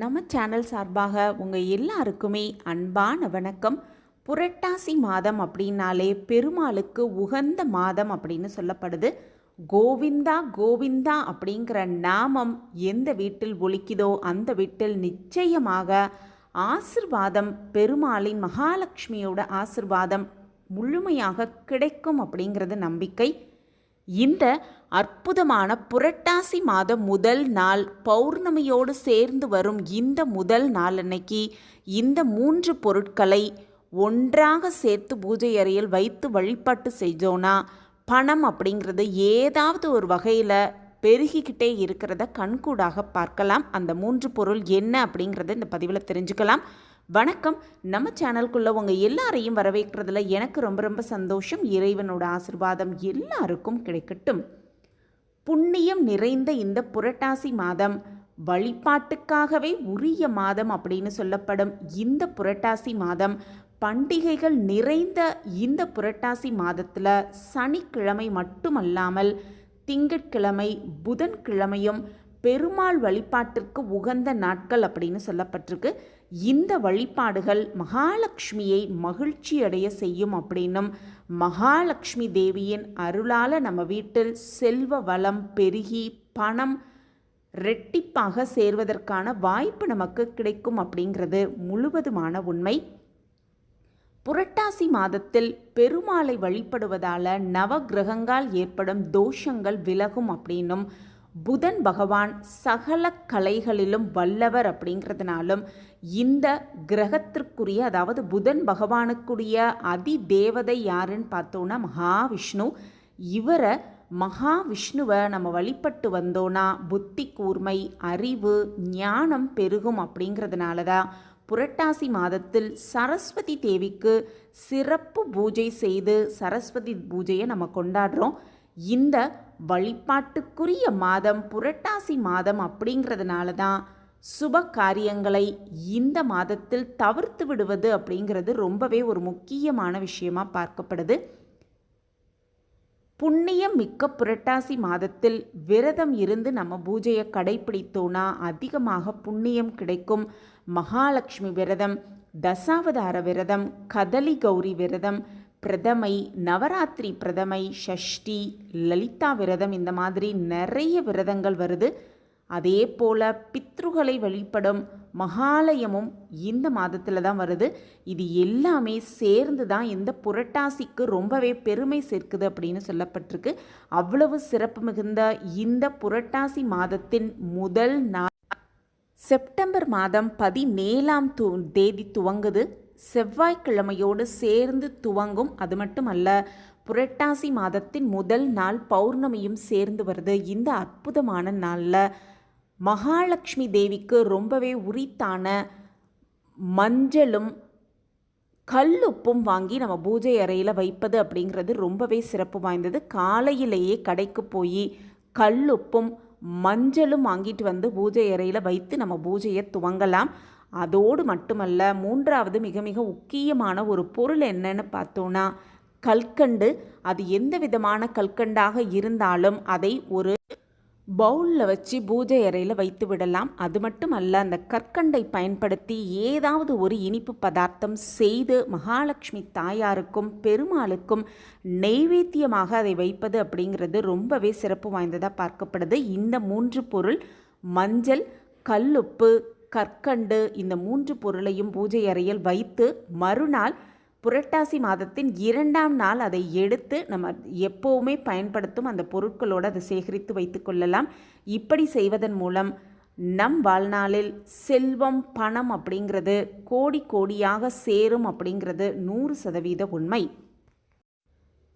நம்ம சேனல் சார்பாக உங்கள் எல்லாருக்குமே அன்பான வணக்கம். புரட்டாசி மாதம் அப்படின்னாலே பெருமாளுக்கு உகந்த மாதம் அப்படின்னு சொல்லப்படுது. கோவிந்தா கோவிந்தா அப்படிங்கிற நாமம் எந்த வீட்டில் ஒலிக்குதோ அந்த வீட்டில் நிச்சயமாக ஆசிர்வாதம் பெருமாளின் மகாலட்சுமியோட ஆசிர்வாதம் முழுமையாக கிடைக்கும் அப்படிங்கிறது நம்பிக்கை. இந்த அற்புதமான புரட்டாசி மாதம் முதல் நாள் பௌர்ணமியோடு சேர்ந்து வரும் இந்த முதல் நாள் அன்னைக்கு இந்த மூன்று பொருட்களை ஒன்றாக சேர்த்து பூஜை அறையில் வைத்து வழிபாட்டு செஞ்சோன்னா பணம் அப்படிங்கிறது ஏதாவது ஒரு வகையில் பெருகிக்கிட்டே இருக்கிறத கண்கூடாக பார்க்கலாம். அந்த மூன்று பொருள் என்ன அப்படிங்கிறத இந்த பதிவில் தெரிஞ்சுக்கலாம். வணக்கம். நம்ம சேனலுக்குள்ள உங்கள் எல்லாரையும் வரவேற்கிறதுல எனக்கு ரொம்ப ரொம்ப சந்தோஷம். இறைவனோட ஆசிர்வாதம் எல்லாருக்கும் கிடைக்கட்டும். புண்ணியம் நிறைந்த இந்த புரட்டாசி மாதம் வழிபாட்டுக்காகவே உரிய மாதம் அப்படின்னு சொல்லப்படும் இந்த புரட்டாசி மாதம். பண்டிகைகள் நிறைந்த இந்த புரட்டாசி மாதத்தில் சனிக்கிழமை மட்டுமல்லாமல் திங்கட்கிழமை புதன்கிழமையும் பெருமாள் வழிபாட்டிற்கு உகந்த நாட்கள் அப்படின்னு சொல்லப்பட்டிருக்கு. இந்த வழிபாடுகள் மகாலட்சுமியை மகிழ்ச்சி அடைய செய்யும் அப்படின்னும் மகாலட்சுமி தேவியின் அருளால் நம்ம வீட்டில் செல்வ வளம் பெருகி பணம் ரெட்டிப்பாக சேர்வதற்கான வாய்ப்பு நமக்கு கிடைக்கும் அப்படிங்கிறது முழுவதுமான உண்மை. புரட்டாசி மாதத்தில் பெருமாளை வழிபடுவதால நவகிரகங்களால் ஏற்படும் தோஷங்கள் விலகும் அப்படின்னும் புதன் பகவான் சகல கலைகளிலும் வல்லவர் அப்படிங்கிறதுனாலும் இந்த கிரகத்திற்குரிய அதாவது புதன் பகவானுக்குரிய அதி தேவதை யாருன்னு பார்த்தோன்னா மகாவிஷ்ணு. இவரை மகாவிஷ்ணுவை நம்ம வழிபட்டு வந்தோன்னா புத்தி கூர்மை அறிவு ஞானம் பெருகும் அப்படிங்கிறதுனால தான் புரட்டாசி மாதத்தில் சரஸ்வதி தேவிக்கு சிறப்பு பூஜை செய்து சரஸ்வதி பூஜையை நம்ம கொண்டாடுறோம். இந்த வழிபாட்டுக்குரிய மாதம் புரட்டாசி மாதம் அப்படிங்கிறதுனால தான் சுப காரியங்களை இந்த மாதத்தில் தவிர்த்து விடுவது அப்படிங்கிறது ரொம்பவே ஒரு முக்கியமான விஷயமா பார்க்கப்படுது. புண்ணியம் மிக்க புரட்டாசி மாதத்தில் விரதம் இருந்து நம்ம பூஜையை கடைபிடித்தோன்னா அதிகமாக புண்ணியம் கிடைக்கும். மகாலட்சுமி விரதம் தசாவதார விரதம் கதலி கௌரி விரதம் பிரதமை நவராத்திரி பிரதமை ஷஷ்டி லலிதா விரதம் இந்த மாதிரி நிறைய விரதங்கள் வருது. அதே போல் பித்ருகளை வழிபடும் மகாலயமும் இந்த மாதத்தில் தான் வருது. இது எல்லாமே சேர்ந்து தான் இந்த புரட்டாசிக்கு ரொம்பவே பெருமை சேர்க்குது அப்படின்னு சொல்லப்பட்டிருக்கு. அவ்வளவு சிறப்பு மிகுந்த இந்த புரட்டாசி மாதத்தின் முதல் நாள். செப்டம்பர் மாதம் பதினேழாம் து தேதி துவங்குது. செவ்வாய்க்கிழமையோடு சேர்ந்து துவங்கும். அது மட்டுமல்ல புரட்டாசி மாதத்தின் முதல் நாள் பௌர்ணமியும் சேர்ந்து வருது. இந்த அற்புதமான நாளில் மகாலட்சுமி தேவிக்கு ரொம்பவே உரித்தான மஞ்சளும் கல்லுப்பும் வாங்கி நம்ம பூஜை அறையில் வைப்பது அப்படிங்கிறது ரொம்பவே சிறப்பு வாய்ந்தது. காலையிலேயே கடைக்கு போய் கல்லுப்பும் மஞ்சளும் வாங்கிட்டு வந்து பூஜை அறையில் வைத்து நம்ம பூஜையை துவங்கலாம். அதோடு மட்டுமல்ல மூன்றாவது மிக மிக முக்கியமான ஒரு பொருள் என்னன்னு பார்த்தோன்னா கல்கண்டு. அது எந்த விதமான கல்கண்டாக இருந்தாலும் அதை ஒரு பவுலில் வச்சு பூஜை அறையில் வைத்து விடலாம். அது மட்டும் அல்ல அந்த கற்கண்டை பயன்படுத்தி ஏதாவது ஒரு இனிப்பு பதார்த்தம் செய்து மகாலட்சுமி தாயாருக்கும் பெருமாளுக்கும் நெய்வேத்தியமாக அதை வைப்பது அப்படிங்கிறது ரொம்பவே சிறப்பு வாய்ந்ததாக பார்க்கப்படுது. இந்த மூன்று பொருள் மஞ்சள் கல்லுப்பு கற்கண்டு இந்த மூன்று பொருளையும் பூஜை அறையில் வைத்து மறுநாள் புரட்டாசி மாதத்தின் இரண்டாம் நாள் அதை எடுத்து நம்ம எப்போவுமே பயன்படுத்தும் அந்த பொருட்களோடு அதை சேகரித்து வைத்து கொள்ளலாம். இப்படி செய்வதன் மூலம் நம் வாழ்நாளில் செல்வம் பணம் அப்படிங்கிறது கோடி கோடியாக சேரும் அப்படிங்கிறது நூறு சதவீத உண்மை.